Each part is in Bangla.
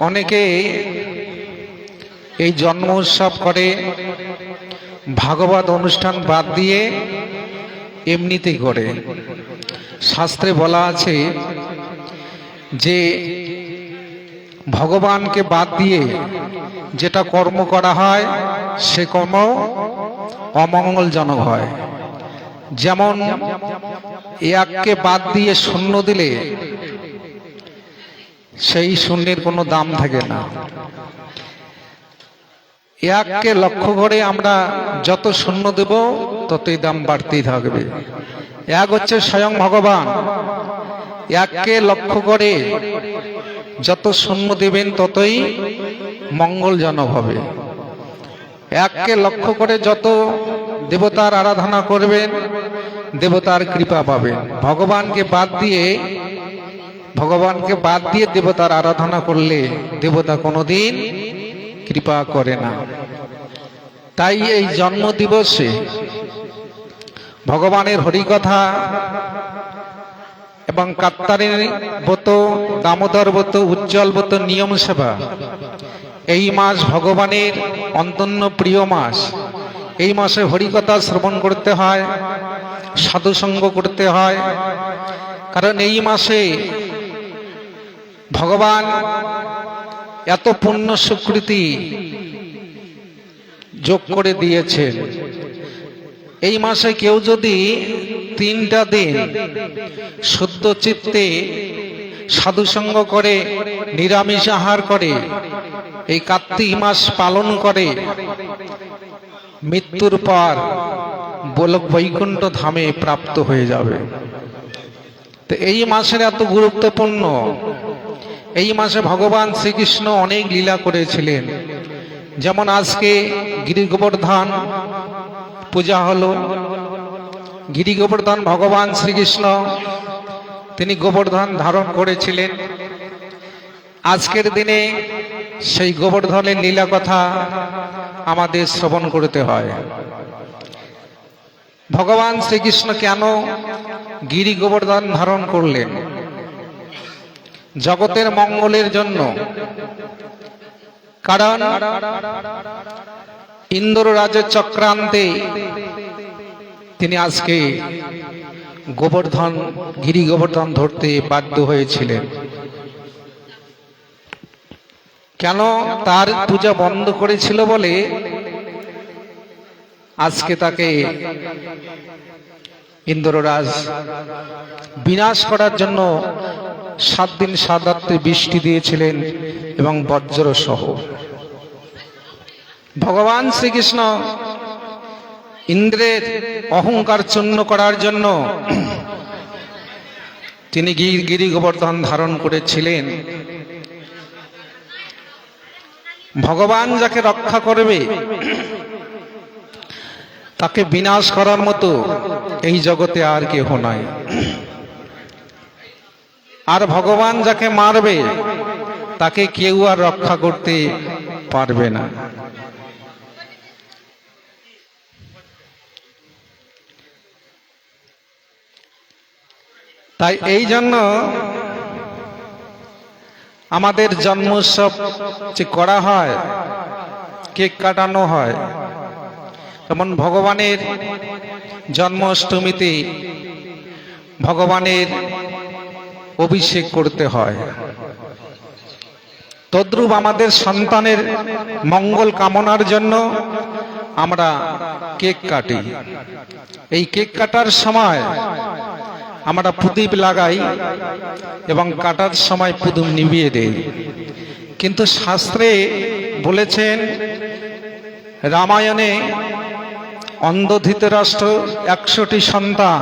অনেকে এই জন্ম উৎসব করে, ভাগবত অনুষ্ঠান বাদ দিয়ে এমনিতেই করে। শাস্ত্রে বলা আছে যে, ভগবানকে বাদ দিয়ে যেটা কর্ম করা হয়, সে কর্ম অমঙ্গলজনক হয়। যেমন এককে বাদ দিয়ে শূন্য দিলে সেই শূন্যের কোনো দাম থাকে না। এককে লক্ষ্য করে আমরা যত শূন্য দেব, ততই দাম বাড়তেই থাকবে। এক হচ্ছে স্বয়ং ভগবান। এককে লক্ষ্য করে যত শূন্য দেবেন, ততই মঙ্গলজনক হবে। এককে লক্ষ্য করে যত দেবতার আরাধনা করবেন, দেবতার কৃপা পাবেন। ভগবানকে বাদ দিয়ে ভগবানকে বাদ দিয়ে দেবতার আরাধনা করলে দেবতা কোনোদিন কৃপা করে না। তাই এই জন্ম দিবসে ভগবানের হরিকথা এবং কাত্তারের ব্রত, দামোদর ব্রত, উজ্জ্বল ব্রত, নিয়ম সেবা, এই মাস ভগবানের অন্তন্য প্রিয় মাস। এই মাসে হরিকথা শ্রবণ করতে হয়, সাধুসঙ্গ করতে হয়। কারণ এই মাসে ভগবান, এত পুণ্য স্বীকৃতি যোগ করে দিয়েছেন। এই মাসে কেউ যদি তিনটা দিন শুদ্ধ চিত্তে সাধুসঙ্গ করে, নিরামিষ আহার করে, এই কার্তিক মাস পালন করে, মৃত্যুর পর বলক বৈকুণ্ঠ ধামে প্রাপ্ত হয়ে যাবে। তো এই মাসের এত গুরুত্বপূর্ণ এই মাসে ভগবান শ্রীকৃষ্ণ অনেক লীলা করেছিলেন। যেমন আজকে গিরি গোবর্ধন পূজা হলো। গিরি গোবর্ধন ভগবান শ্রীকৃষ্ণ, তিনি গোবর্ধন ধারণ করেছিলেন। আজকের দিনে সেই গোবর্ধনের লীলা কথা আমাদের শ্রবণ করতে হয়। ভগবান শ্রীকৃষ্ণ কেন গিরি গোবর্ধন ধারণ করলেন? জগতের মঙ্গলের জন্য। কারণ ইন্দ্র রাজের চক্রান্তে তিনি আজকে গোবর্ধন, গিরি গোবর্ধন ধরতে বাধ্য হয়েছিলেন। কেন তার পূজা বন্ধ করেছিল বলে আজকে তাকে ইন্দ্ররাজ বিনাশ করার জন্য সাত দিন সাত রাত্রে বৃষ্টি দিয়েছিলেন এবং বজ্র সহ। ভগবান শ্রীকৃষ্ণ ইন্দ্রের অহংকার চূর্ণ করার জন্য তিনি গির- গোবর্ধন ধারণ করেছিলেন। ভগবান যাকে রক্ষা করবে তাকে বিনাশ করার মতো এই জগতে আর কেহ নাই। আর ভগবান যাকে মারবে, তাকে কেউ আর রক্ষা করতে পারবে না। তাই এই জন্য আমাদের জন্মোৎসব যে করা হয়, কেক কাটানো হয় যেমন ভগবানের জন্মাষ্টমীতে ভগবানের অভিষেক করতে হয়। তদ্রূপ আমাদের সন্তানের মঙ্গল কামনার জন্য আমরা কেক কাটি। এই কেক কাটার সময় আমরা প্রদীপ লাগাই এবং কাটার সময় প্রদীপ নিভিয়ে দেই। কিন্তু শাস্ত্রে বলেছেন, রামায়ণে অন্ধ ধৃতরাষ্ট্র একশোটি সন্তান।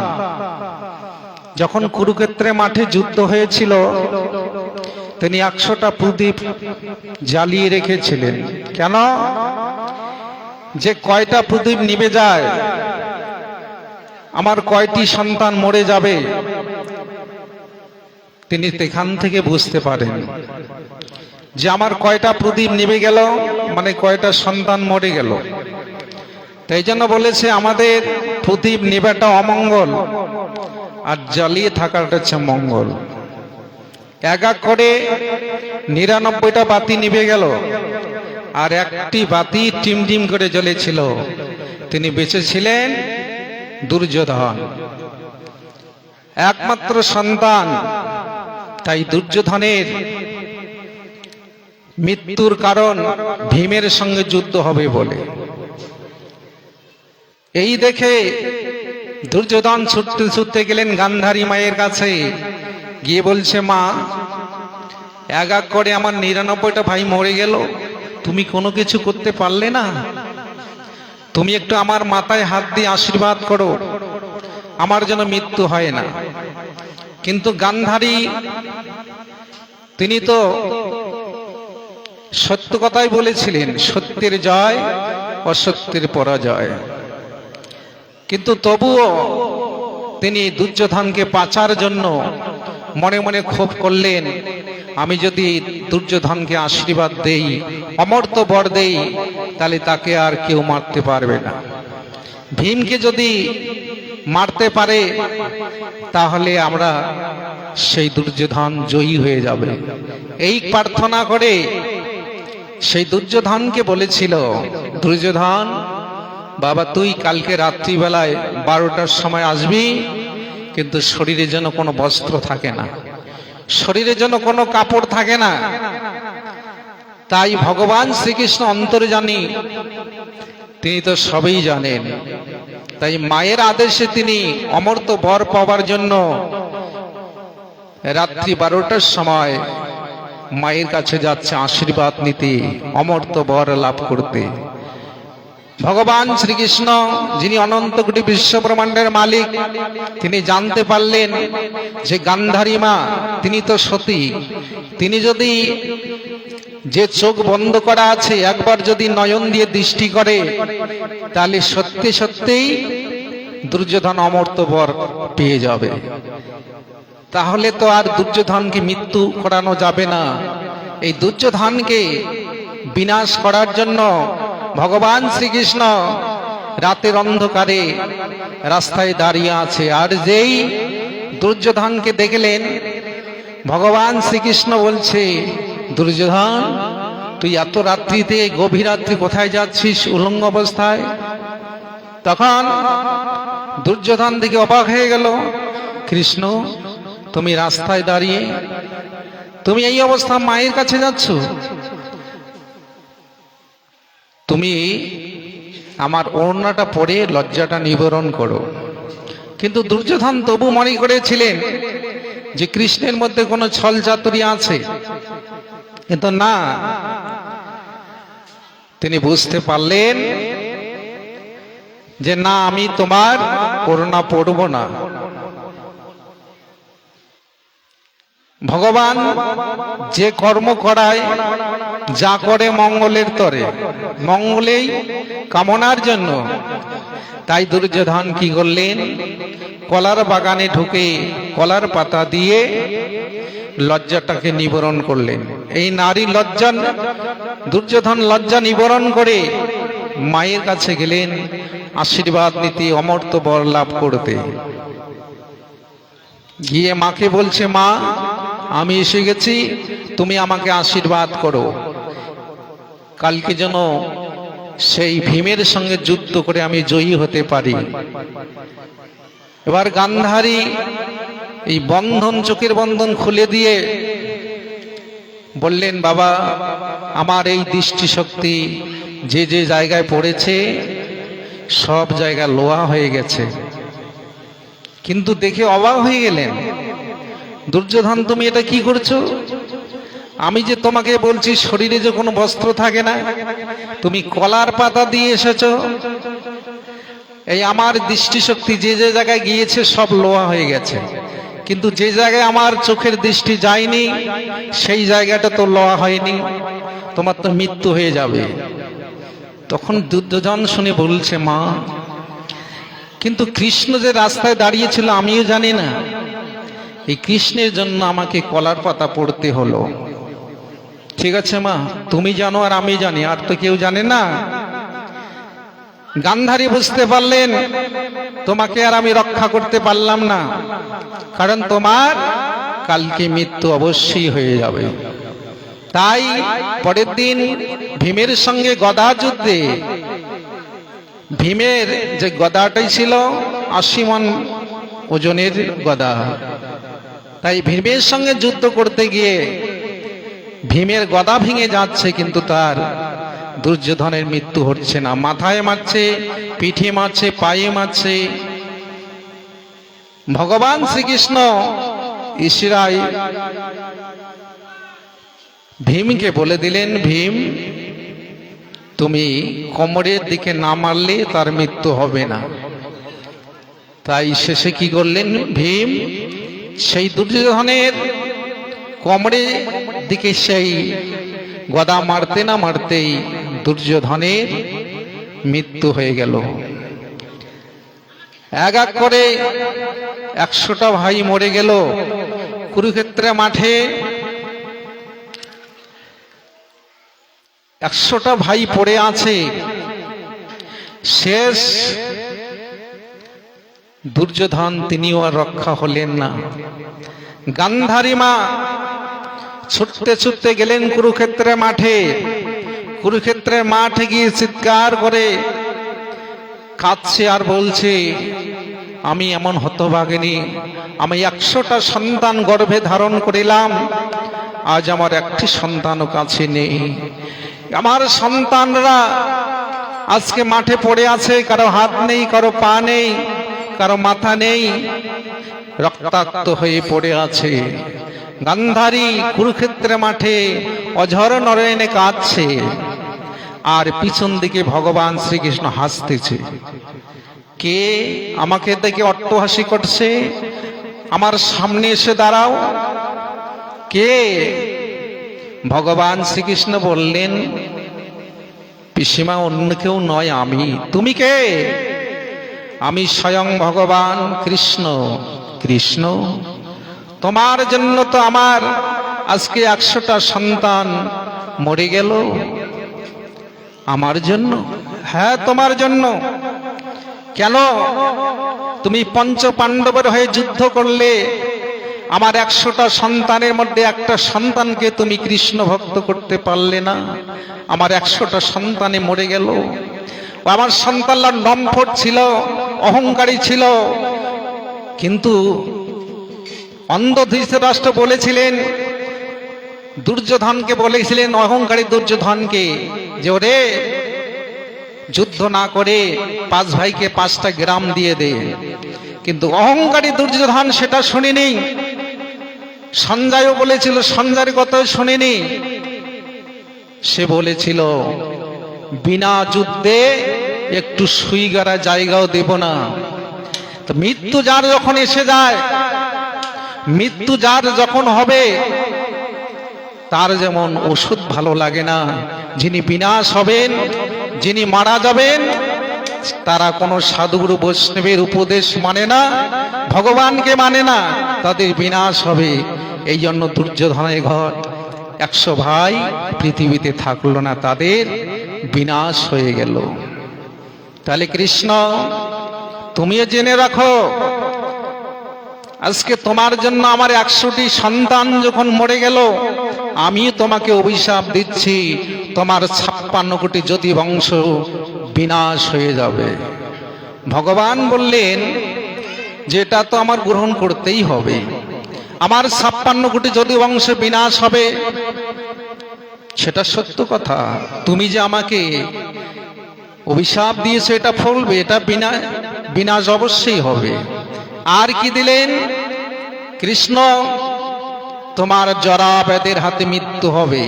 যখন কুরুক্ষেত্রে মাঠে যুদ্ধ হয়েছিল, তিনি একশোটা প্রদীপ জ্বালিয়ে রেখেছিলেন। কেন? যে কয়টা প্রদীপ নিবে যায়, আমার কয়টি সন্তান মরে যাবে, তিনি সেখান থেকে বুঝতে পারেন। যে আমার কয়টা প্রদীপ নিবে গেল মানে কয়টা সন্তান মরে গেল। তাই জন্য বলেছে, আমাদের প্রদীপ নিবেটা অমঙ্গল আর জ্বালিয়ে থাকাটা হচ্ছে মঙ্গল। এক এক করে নিরানব্বইটা বাতি নিভে গেল আর একটি বাতি টিম টিম করে জ্বলেছিল। তিনি বেঁচে ছিলেন দুর্যোধন। একমাত্র সন্তান, তাই দুর্যোধনের মৃত্যুর কারণ ভীমের সঙ্গে যুদ্ধ হবে বলে। এই দেখে দুর্যোধন ছুটতে ছুটতে গেলেন গান্ধারী মায়ের কাছে। গিয়ে বলছে, মা, এক এক করে আমার নিরানব্বইটা ভাই মরে গেল। তুমি কোনো কিছু করতে পারলে না? তুমি একটু আমার মাথায় হাত দিয়ে আশীর্বাদ করো। আমার যেন মৃত্যু হয় না। কিন্তু গান্ধারী, তিনি তো সত্য কথাই বলেছিলেন, সত্যের জয়, অসত্যের পরাজয়। কিন্তু তবুও তিনি দুর্যোধনকে বাঁচার জন্য মনে মনে ক্ষোভ করলেন, আমি যদি দুর্যোধনকে আশীর্বাদ দেই অমর্ত বর দেই, তাহলে তাকে আর কেউ মারতে পারবে না। ভীমকে যদি মারতে পারে, তাহলে আমরা সেই দুর্যোধন জয়ী হয়ে যাবে। এই প্রার্থনা করে সেই দুর্যোধনকে বলেছিল, দুর্যোধন বাবা, তুই কালকে রাত্রিবেলায় বারোটার সময় আসবি, কিন্তু শরীরে যেন কোনো বস্ত্র থাকে না। শরীরে যেন কোনো কাপড় থাকে না। তাই ভগবান শ্রীকৃষ্ণ অন্তরে জানি, তিনি তো সবই জানেন। তাই মায়ের আদেশে তিনি অমর্ত বর পাওয়ার জন্য রাত্রি বারোটার সময় মায়ের কাছে যাচ্ছে আশীর্বাদ নিতে, অমর্ত বর লাভ করতে। ভগবান শ্রীকৃষ্ণ, যিনি অনন্ত কোটি বিশ্ব ব্রহ্মাণ্ডের মালিক, তিনি জানতে পারলেন যে গান্ধারী মা, তিনি তো সতী। তিনি যদি যে চোখ বন্ধ করা আছে, একবার যদি নয়ন দিয়ে দৃষ্টি করে, তাহলে সত্যি সত্যিই দুর্যোধন অমর্ত বর পেয়ে যাবে। তাহলে তো আর দুর্যোধনকে মৃত্যু করানো যাবে না। এই দুর্যোধনকে বিনাশ করার জন্য ভগবান শ্রীকৃষ্ণ, রাতের অন্ধকারে রাস্তায় দাঁড়িয়ে আছে। আর যেই দুর্যোধনকে দেখলেন, ভগবান শ্রীকৃষ্ণ বলছে, দুর্যোধন, তুই এত রাত্রিতে গভীর রাত্রি কোথায় যাচ্ছিস উলঙ্গ অবস্থায়? তখন দুর্যোধন দিকে অবাক হয়ে গেল, কৃষ্ণ, তুমি রাস্তায় দাঁড়িয়ে, তুমি এই অবস্থা মায়ের কাছে যাচ্ছ? তুমি আমার ওড়নাটা পরে লজ্জাটা নিবারণ করো। কিন্তু দুর্যোধন তবু মনে করেছিলেন যে কৃষ্ণের মধ্যে কোনো ছল চাতুরি আছে। কিন্তু না, তিনি বুঝতে পারলেন যে না, আমি তোমার করোনা পড়ব না। ভগবান, যে কর্ম করায়, যা করে মঙ্গলের তরে। মঙ্গলেই কামনার জন্য। তাই দুর্যোধন কি করলেন? কলার বাগানে ঢুকে কলার পাতা দিয়ে লজ্জাটাকে নিবরণ করলেন। এই নারী লজ্জা দুর্যোধন লজ্জা নিবরণ করে মায়ের কাছে গেলেন, আশীর্বাদ নিতে অমর্ত বর লাভ করতে। গিয়ে মাকে বলছে, মা আমি এসে গেছি, তুমি আমাকে আশীর্বাদ করো। কালকে যেন সেই ভীমের সঙ্গে যুদ্ধ করে আমি জয়ী হতে পারি। এবার গান্ধারী এই বন্ধন, চোখের বন্ধন খুলে দিয়ে বললেন, বাবা, আমার এই দৃষ্টিশক্তি যে যে জায়গায় পড়েছে, সব জায়গা লোহা হয়ে গেছে। কিন্তু দেখে অবাক হয়ে গেলেন দুর্যোধন, তুমি এটা কি করছ? আমি যে তোমাকে বলছি, শরীরে যে কোনো বস্ত্র থাকে না, তুমি কলার পাতা দিয়ে এসেছ। এই আমার দৃষ্টিশক্তি যে যে জায়গায় গিয়েছে, সব লোহা হয়ে গেছে। কিন্তু যে জায়গায় আমার চোখের দৃষ্টি যায়নি, সেই জায়গাটা তো লোহা হয়নি। তোমার তো মৃত্যু হয়ে যাবে। তখন দুর্যোধন শুনে বলছে, মা, কিন্তু কৃষ্ণ যে রাস্তায় দাঁড়িয়েছিল আমিও জানি না। এই কৃষ্ণের জন্য আমাকে কলার পাতা পড়তে হলো। ঠিক আছে মা, তুমি জানো আর আমি জানি, আর তো কেউ জানে না। গান্ধারী বুঝতে পারলেন, তোমাকে আর আমি রক্ষা করতে পারলাম না, কারণ তোমার কালকে মৃত্যু অবশ্যই হয়ে যাবে। তাই পরের দিন ভীমের সঙ্গে গদা যুদ্ধে, ভীমের যে গদাটাই ছিল আশি মন ওজনের গদা। তাই ভীমের সঙ্গে যুদ্ধ করতে গিয়ে ভীমের গদা ভেঙে যাচ্ছে, কিন্তু তার দুর্যোধনের মৃত্যু হচ্ছে না। মাথায় মারছে, পিঠে মারছে, পায়ে মারছে। ভগবান শ্রীকৃষ্ণ ইশরাই ভীমকে বলে দিলেন, ভীম, তুমি কোমরের দিকে না মারলে তার মৃত্যু হবে না। তাই শেষে কি করলেন ভীম? সেই দুর্যোধনের কোমরের দিকে সেই গদা মারতে না মারতেই দুর্যোধনের মৃত্যু হয়ে গেল। এক এক করে একশোটা ভাই মরে গেল। কুরুক্ষেত্রে মাঠে একশোটা ভাই পড়ে আছে। শেষ দুর্যোধন তিনিও আর রক্ষা হলেন না। গান্ধারী মা ছুটতে ছুটতে গেলেন কুরুক্ষেত্রের মাঠে। কুরুক্ষেত্রের মাঠে গিয়ে চিৎকার করে কাঁদছে আর বলছে, আমি এমন হতভাগিনী, আমি একশোটা সন্তান গর্ভে ধারণ করিলাম, আজ আমার একটি সন্তানও কাছে নেই। আমার সন্তানরা আজকে মাঠে পড়ে আছে, কারও হাত নেই, কারও পা নেই কারও মাথা নেই, রক্তাক্ত হয়ে পড়ে আছে। গান্ধারী কুরুক্ষেত্রে মাঠে অঝর নরয়নে কাঁদছে, আর পিছন দিকে ভগবান শ্রীকৃষ্ণ হাসতেছে। কে আমাকে দেখে অট্টহাসি করছে? আমার সামনে এসে দাঁড়াও। কে? ভগবান শ্রীকৃষ্ণ বললেন, পিসিমা অন্য কেউ নয় আমি। তুমি কে? আমি স্বয়ং ভগবান কৃষ্ণ। কৃষ্ণ? তোমার জন্য তো আমার আজকে একশোটা সন্তান মরে গেল। আমার জন্য? হ্যাঁ তোমার জন্য। কেন? তুমি পঞ্চ পাণ্ডবের হয়ে যুদ্ধ করলে আমার একশোটা সন্তানের মধ্যে একটা সন্তানকে তুমি কৃষ্ণ ভক্ত করতে পারলে না। আমার একশোটা সন্তানে মরে গেল। আমার সন্তানরা নম্ফট ছিল অহংকারী ছিল। কিন্তু অন্ধ ধৃতরাষ্ট্র বলেছিলেন, দুর্যোধনকে বলেছিলেন, অহংকারী দুর্যোধনকে, যে ওরে যুদ্ধ না করে পাঁচ ভাইকে পাঁচটা গ্রাম দিয়ে দে। কিন্তু অহংকারী দুর্যোধন সেটা শুনিনি। সঞ্জয়ও বলেছিল, সঞ্জয়ের কথা শুনিনি। সে বলেছিল, বিনা যুদ্ধে একটু সুই গাড়া জায়গাও দেব না। তো মৃত্যু যার যখন এসে যায়, মৃত্যু যার যখন হবে, তার যেমন ওষুধ ভালো লাগে না। যিনি বিনাশ হবেন, যিনি মারা যাবেন, তারা কোনো সাধুগুরু বৈষ্ণবের উপদেশ মানে না, ভগবানকে মানে না, তাদের বিনাশ হবে। এই জন্য দুর্যোধনের ঘর একশো ভাই পৃথিবীতে থাকল না, তাদের বিনাশ হয়ে গেল। তাহলে কৃষ্ণ, তুমিও জেনে রাখো, আজকে তোমার জন্য আমার একশোটি সন্তান যখন মরে গেল আমি তোমাকে অভিশাপ দিচ্ছি, তোমার ছাপ্পান্ন কোটি জ্যোতি বংশ বিনাশ হয়ে যাবে। ভগবান বললেন, যেটা তো আমার গ্রহণ করতেই হবে, আমার ছাপ্পান্ন কোটি জ্যোতি বংশ বিনাশ হবে, সেটা সত্য কথা। তুমি যে আমাকে অভিশাপ দিয়েছে, এটা ফলবে, এটা বিনা, বিনাশ অবশ্যই হবে। আর কি দিলেন? কৃষ্ণ, তোমার জরা বেদের হাতে মৃত্যু হবে।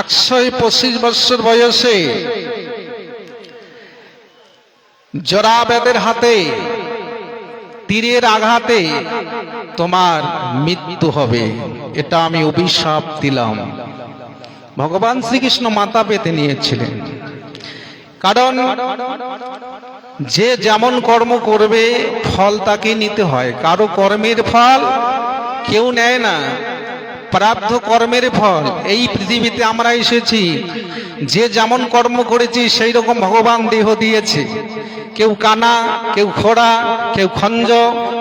একশো পঁচিশ বছর বয়সে জরা বেদের হাতে, তীরের আঘাতে তোমার মৃত্যু হবে। এটা আমি অভিশাপ দিলাম। ভগবান শ্রীকৃষ্ণ মাতা পেতে নিয়েছিলেন। কারণ যে যেমন কর্ম করবে, ফল তাকে নিতে হয়। কারও কর্মের ফল কেউ নেয় না। প্রাপ্ত কর্মের ফল। এই পৃথিবীতে আমরা এসেছি। যে যেমন কর্ম করেছি, সেই রকম ভগবান দেহ দিয়েছে। কেউ কানা, কেউ খোড়া, কেউ খঞ্জ,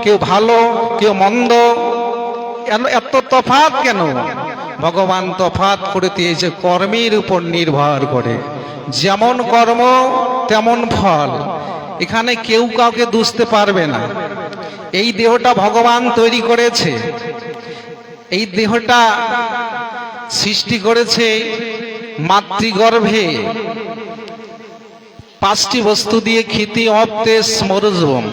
কেউ ভালো, কেউ মন্দ। এত তফাৎ কেন? ভগবান তফাৎ করে দিয়েছে, কর্মের উপর নির্ভর করে। যেমন কর্ম, তেমন ফল। এখানে কেউ কাউকে দুষতে পারবে না। এই দেহটা ভগবান তৈরি করেছে। এই দেহটা সৃষ্টি করেছে মাতৃগর্ভে। পাঁচটি বস্তু দিয়ে খিতি অপ্তে স্মরজম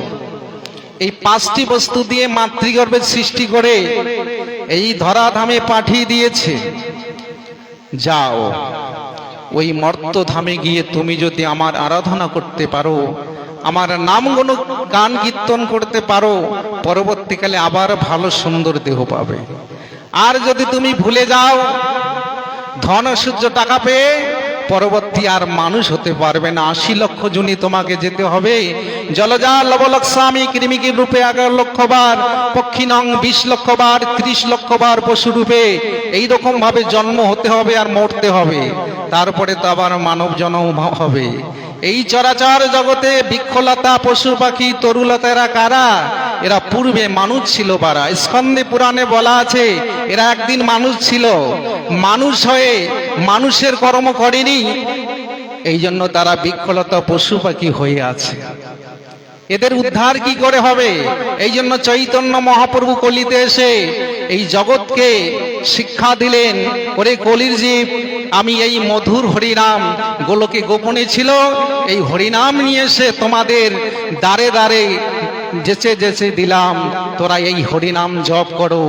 এই পাঁচটি বস্তু দিয়ে মাতৃগর্ভের সৃষ্টি করে এই ধরাধামে পাঠিয়ে দিয়েছে। যাও। ওই মর্তধামে গিয়ে তুমি যদি আমার আরাধনা করতে পারো, আমার নাম কোনো গান কীর্তন করতে পারো, পরবর্তীকালে আবার ভালো সুন্দর দেহ পাবে। আর যদি তুমি ভুলে যাও, ধন সূর্য টাকা পেয়ে পরবর্তী আর মানুষ হতে পারবে না। আশি লক্ষ জুনি তোমাকে যেতে হবে। জলজা লবলক স্বামী কৃমিকি রূপে এগারো লক্ষবার পক্ষী নং বিশ লক্ষ বার, ত্রিশ লক্ষ বার পশু রূপে এইরকম ভাবে জন্ম হতে হবে আর মরতে হবে। তারপরে তো আবার মানব জন্ম হবে। এই চরাচর জগতে বৃক্ষলতা, পশু পাখি তরুলতা এরা কারা? এরা পূর্বে মানুষ ছিল পারা স্কন্দে পুরাণে বলা আছে, এরা একদিন মানুষ ছিল। মানুষ হয়ে মানুষের কর্ম করেনি। এই জন্য তারা বৃক্ষলতা, পশু পাখি হয়ে আছে। এদের উদ্ধার কি করে হবে? এই জন্য চৈতন্য মহাপ্রভু কলিতে এসে এই জগৎকে শিক্ষা দিলেন। ওরে কলির জীব আমি এই মধুর হরিনাম গোলকে গোপনে ছিল। এই হরিনাম নিয়ে এসে তোমাদের দ্বারে দ্বারে যেচে যেচে দিলাম। তোরা এই হরিনাম জপ করো।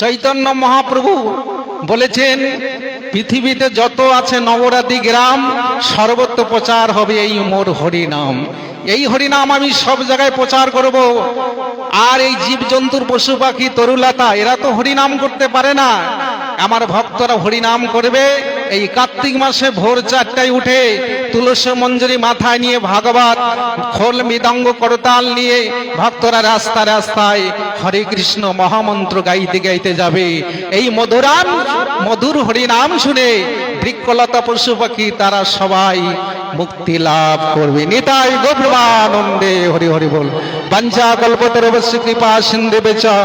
চৈতন্য মহাপ্রভু বলেছেন পৃথিবীতে যত আছে নবরাতি গ্রাম, সর্বত্র প্রচার হবে এই মোর হরিনাম। এই হরিনাম আমি সব জায়গায় প্রচার করব। আর এই জীবজন্তুর পশু পাখি, তরুলতা, এরা তো হরিনাম করতে পারে না। আমার ভক্তরা হরিনাম করবে। এই কার্তিক মাসে ভোর চারটায় উঠে তুলসী মঞ্জুরি মাথায় নিয়ে ভাগবত, খোল মৃদঙ্গ করতাল নিয়ে ভক্তরা রাস্তা রাস্তায় হরে কৃষ্ণ মহামন্ত্র গাইতে গাইতে যাবে। এই মধুরাম মধুর হরিনাম শুনে বৃক্ষলতা পশু পাখি তারা সবাই মুক্তি লাভ করবে। নিতাই গৌরবানন্দে, হরি হরি বল। পঞ্চা কল্পতর কৃপা সিন্ধে বেচা।